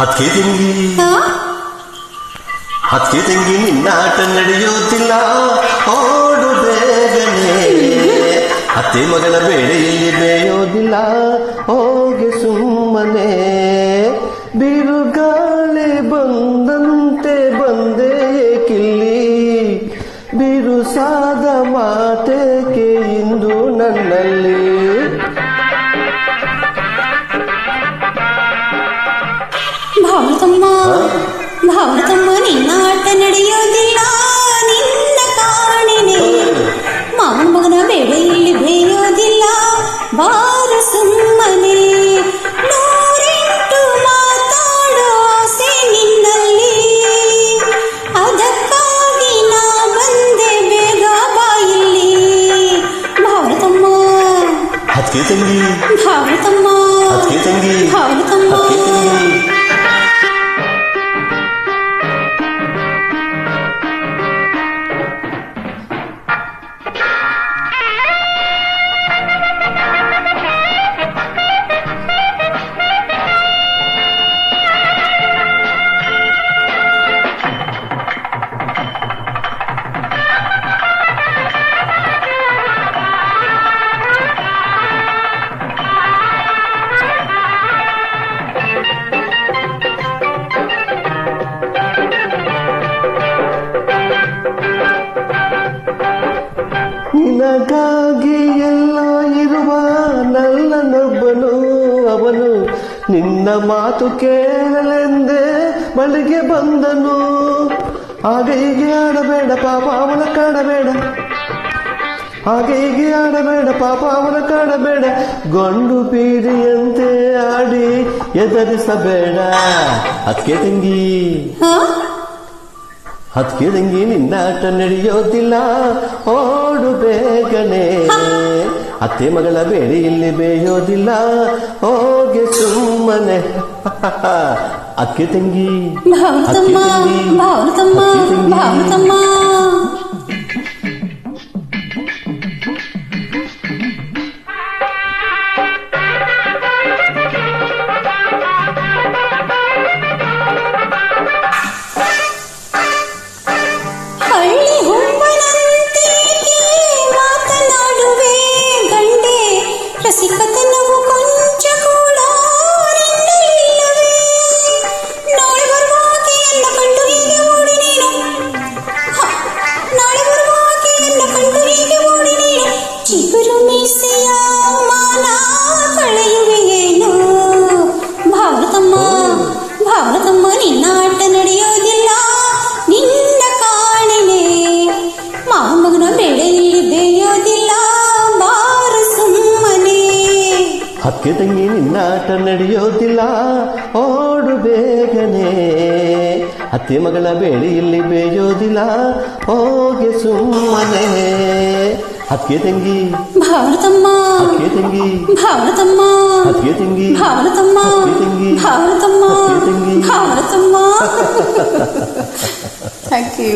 ಹತ್ಕೆ ತಂಗಿ ಹತ್ಕೆ ತಂಗಿ ನಿನ್ನಾಟ ನಡೆಯೋದಿಲ್ಲ ಓಡು ಬೇಗನೆ. ಅತ್ತೆ ಮಗಳ ಬೇಳೆಯಲ್ಲಿ ಬೇಯೋದಿಲ್ಲ. ಹೋಗೆ ಸುಮ್ಮನೆ. ಬಿರುಗಾಳಿ ಬಂದಂತೆ ಬಂದೇ ಕಿಲ್ಲಿ ಬಿರುಸಾದ ಭಾರತಮ್ಮ ಭಾರತಮ್ಮ ನಿನ್ನ ಆಟ ನಡೆಯೋದಿಲ್ಲ. ನಿನ್ನ ಕಾಣಿನೆ ಮಾವನ ಮಗನ ಬೇಡ ಇಲ್ಲಿ ಬೇಯೋದಿಲ್ಲ. ಬಾರ ಸುಮ್ಮನೆ. ನೂರೆಂಟು ಮಾತಾಡೋ ಆಸೆ ನಿನ್ನಲ್ಲಿ. ಅದಕ್ಕಾಗಿ ನಾ ಬಂದೆ ಬೇಗ ಬಾಯಿಲ್ಲಿ. ಭಾರತಮ್ಮ ಹತ್ಕೆ ತಂಗಿ ನಿನಗಾಗಿ ಎಲ್ಲ ಇರುವ ನಲ್ಲನೊಬ್ಬನು ಅವನು. ನಿನ್ನ ಮಾತು ಕೇಳಲೆಂದೇ ಮಳಿಗೆ ಬಂದನು. ಆಗ ಹೀಗೆ ಆಡಬೇಡ ಪಾಪ, ಅವನ ಕಾಡಬೇಡ. ಹಾಗೆ ಹೀಗೆ ಆಡಬೇಡ ಪಾಪ, ಅವನ ಕಾಡಬೇಡ. ಗಂಡು ಬೀರಿಯಂತೆ ಆಡಿ ಎದರಿಸಬೇಡ. ಅಕ್ಕೆ ತಂಗಿ. ಹಾ ತೆಂಗಿ ತಂಗಿ ನಿನ್ನಾಟ ನಡೆಯೋದಿಲ್ಲ. ಓಡು ಬೇಗನೆ. ಅತ್ತೆ ಮಗಳ ಬೇಡಿ ಇಲ್ಲಿ ಬೇಯೋದಿಲ್ಲ. ಹೋಗೆ ಸುಮ್ಮನೆ. ಅಕ್ಕೆ ತಂಗಿ ಅಕ್ಕೆ ತಂಗಿ ಮಗನ ಇಲ್ಲಿ ಬೇಯೋದಿಲ್ಲ ಬಾರ ಸುಮ್ಮನೆ. ಹಕ್ಕೆ ತಂಗಿ ನಿನ್ನಾಟ ನಡೆಯೋದಿಲ್ಲ ಓಡು ಬೇಗನೆ. ಅತ್ತೆ ಮಗಳ ಬೇಳಿ ಇಲ್ಲಿ ಬೇಯೋದಿಲ್ಲ ಹೋಗೆ ಸುಮ್ಮನೆ. ಹಕ್ಕೆ ತಂಗಿ. ಭಾರತಮ್ಮ. ಹಕ್ಕೆ ತಂಗಿ. ಭಾರತಮ್ಮ. ಹಕ್ಕೆ ತಂಗಿ. ಭಾರತಮ್ಮ. ತಂಗಿ. ಭಾರತಮ್ಮ. ತಂಗಿ. ಭಾರತಮ್ಮ. Thank you